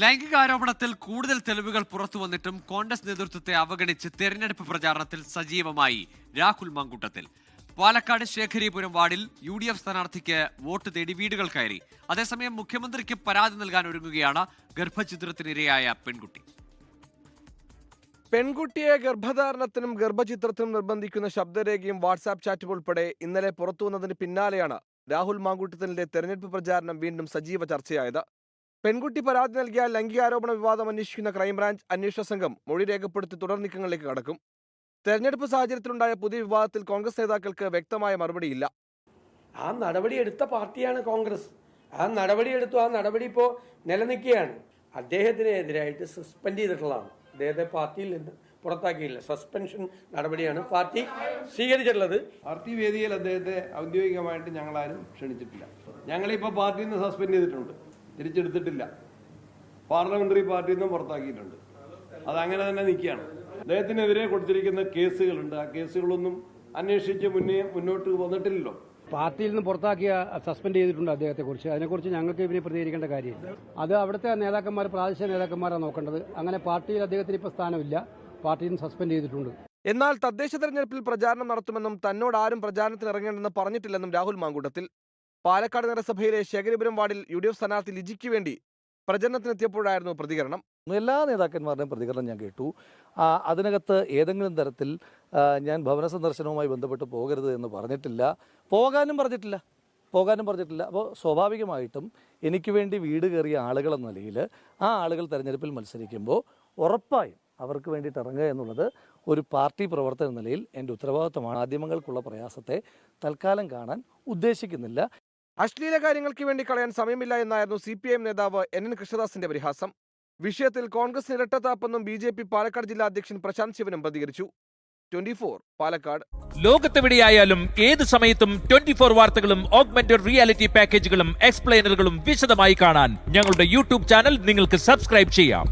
ലൈംഗികാരോപണത്തിൽ കൂടുതൽ തെളിവുകൾ പുറത്തു വന്നിട്ടും കോൺഗ്രസ് നേതൃത്വത്തെ അവഗണിച്ച് തെരഞ്ഞെടുപ്പ് പ്രചാരണത്തിൽ സജീവമായി രാഹുൽ മങ്കൂട്ടത്തിൽ. പാലക്കാട് ശേഖരീപുരം വാർഡിൽ യു ഡി എഫ് സ്ഥാനാർത്ഥിക്ക് വോട്ട് തേടി വീടുകൾ കയറി. അതേസമയം മുഖ്യമന്ത്രിക്ക് പരാതി നൽകാൻ ഒരുങ്ങുകയാണ് ഗർഭചിത്രത്തിനിരയായ പെൺകുട്ടി. പെൺകുട്ടിയെ ഗർഭധാരണത്തിനും ഗർഭചിത്രത്തിനും നിർബന്ധിക്കുന്ന ശബ്ദരേഖയും വാട്സാപ്പ് ചാറ്റും ഉൾപ്പെടെ ഇന്നലെ പുറത്തുവന്നതിന് പിന്നാലെയാണ് രാഹുൽ മാങ്കൂട്ടത്തിന്റെ തെരഞ്ഞെടുപ്പ് പ്രചാരണം വീണ്ടും സജീവ ചർച്ചയായത്. പെൺകുട്ടി പരാതി നൽകിയ ലൈംഗികാരോപണ വിവാദം അന്വേഷിക്കുന്ന ക്രൈംബ്രാഞ്ച് അന്വേഷണ സംഘം മൊഴി രേഖപ്പെടുത്തി തുടർ നീക്കങ്ങളിലേക്ക് കടക്കും. തെരഞ്ഞെടുപ്പ് സാഹചര്യത്തിലുണ്ടായ പുതിയ വിവാദത്തിൽ കോൺഗ്രസ് നേതാക്കൾക്ക് വ്യക്തമായ മറുപടിയില്ല. ആ നടപടി എടുത്ത പാർട്ടിയാണ് കോൺഗ്രസ്. ആ നടപടി എടുത്തു ആ നടപടി ഇപ്പോൾ നിലനിൽക്കുകയാണ്. അദ്ദേഹത്തിനെതിരായിട്ട് സസ്പെൻഡ് ചെയ്തിട്ടുള്ളതാണ്. അദ്ദേഹത്തെ പാർട്ടിയിൽ നിന്ന് പുറത്താക്കിയില്ല. സസ്പെൻഷൻ നടപടിയാണ് പാർട്ടി സ്വീകരിച്ചിട്ടുള്ളത്. പാർട്ടി വേദിയിൽ അദ്ദേഹത്തെ ഔദ്യോഗികമായിട്ട് ഞങ്ങളാരും ക്ഷണിച്ചിട്ടില്ല. ഞങ്ങളിപ്പോൾ പാർട്ടിയിൽ നിന്ന് സസ്പെൻഡ് ചെയ്തിട്ടുണ്ട്. തിരിച്ചെടുത്തിട്ടില്ല. പാർലമെന്ററി പാർട്ടിയിൽ നിന്നും പുറത്താക്കിയിട്ടുണ്ട്. അതങ്ങനെ തന്നെ നിൽക്കുകയാണ്. അദ്ദേഹത്തിനെതിരെ കൊടുത്തിരിക്കുന്ന കേസുകളുണ്ട്. ആ കേസുകളൊന്നും അന്വേഷിച്ച് മുന്നേ മുന്നോട്ട് വന്നിട്ടില്ലല്ലോ. പാർട്ടിയിൽ നിന്ന് പുറത്താക്കിയ സസ്പെൻഡ് ചെയ്തിട്ടുണ്ട് അദ്ദേഹത്തെക്കുറിച്ച്. അതിനെക്കുറിച്ച് ഞങ്ങൾക്ക് ഇവരെ പ്രതികരിക്കേണ്ട കാര്യമില്ല. അത് അവിടുത്തെ നേതാക്കന്മാർ പ്രാദേശിക നേതാക്കന്മാരാണ് നോക്കേണ്ടത്. അങ്ങനെ പാർട്ടിയിൽ അദ്ദേഹത്തിന് ഇപ്പോൾ സ്ഥാനമില്ല. പാർട്ടിയിൽ നിന്ന് സസ്പെൻഡ് ചെയ്തിട്ടുണ്ട്. എന്നാൽ തദ്ദേശ തെരഞ്ഞെടുപ്പിൽ പ്രചാരണം നടത്തുമെന്നും തന്നോട് ആരും പ്രചാരണത്തിന് ഇറങ്ങേണ്ടെന്ന് പറഞ്ഞിട്ടില്ലെന്നും രാഹുൽ മാങ്കൂട്ടത്തിൽ പാലക്കാട് നഗരസഭയിലെ ശേഖരപുരം വാർഡിൽ യു ഡി എഫ് സ്ഥാനാർത്ഥി ലിജിക്ക് വേണ്ടി പ്രചരണത്തിനെത്തിയപ്പോഴായിരുന്നു പ്രതികരണം. എല്ലാ നേതാക്കന്മാരുടെയും പ്രതികരണം ഞാൻ കേട്ടു. അതിനകത്ത് ഏതെങ്കിലും തരത്തിൽ ഞാൻ ഭവന സന്ദർശനവുമായി ബന്ധപ്പെട്ട് പോകരുത് എന്ന് പറഞ്ഞിട്ടില്ല. പോകാനും പറഞ്ഞിട്ടില്ല. പോകാനും പറഞ്ഞിട്ടില്ല. അപ്പോൾ സ്വാഭാവികമായിട്ടും എനിക്ക് വേണ്ടി വീട് കയറിയ ആളുകളെന്ന നിലയിൽ ആ ആളുകൾ തിരഞ്ഞെടുപ്പിൽ മത്സരിക്കുമ്പോൾ ഉറപ്പായും അവർക്ക് വേണ്ടിയിട്ട് ഇറങ്ങുക എന്നുള്ളത് ഒരു പാർട്ടി പ്രവർത്തന നിലയിൽ എന്റെ ഉത്തരവാദിത്തമാണ്. മാധ്യമങ്ങൾക്കുള്ള പ്രയാസത്തെ തൽക്കാലം കാണാൻ ഉദ്ദേശിക്കുന്നില്ല. അശ്ലീല കാര്യങ്ങൾക്ക് വേണ്ടി കളയാൻ സമയമില്ല എന്നായിരുന്നു സി പി ഐ എം നേതാവ് എൻ എൻ കൃഷ്ണദാസിന്റെ പരിഹാസം. വിഷയത്തിൽ കോൺഗ്രസ് ഇരട്ടത്താപ്പെന്നും ബി ജെ പി പാലക്കാട് ജില്ലാ അധ്യക്ഷൻ പ്രശാന്ത് ശിവനും പ്രതികരിച്ചു. ട്വന്റി പാലക്കാട്. ലോകത്തെവിടെയായാലും ഏത് സമയത്തും ട്വന്റി ഫോർ വാർത്തകളും ഓഗ്മെന്റഡ് റിയാലിറ്റി പാക്കേജുകളും എക്സ്പ്ലെയിനറുകളും വിശദമായി കാണാൻ ഞങ്ങളുടെ യൂട്യൂബ് ചാനൽ നിങ്ങൾക്ക് സബ്സ്ക്രൈബ് ചെയ്യാം.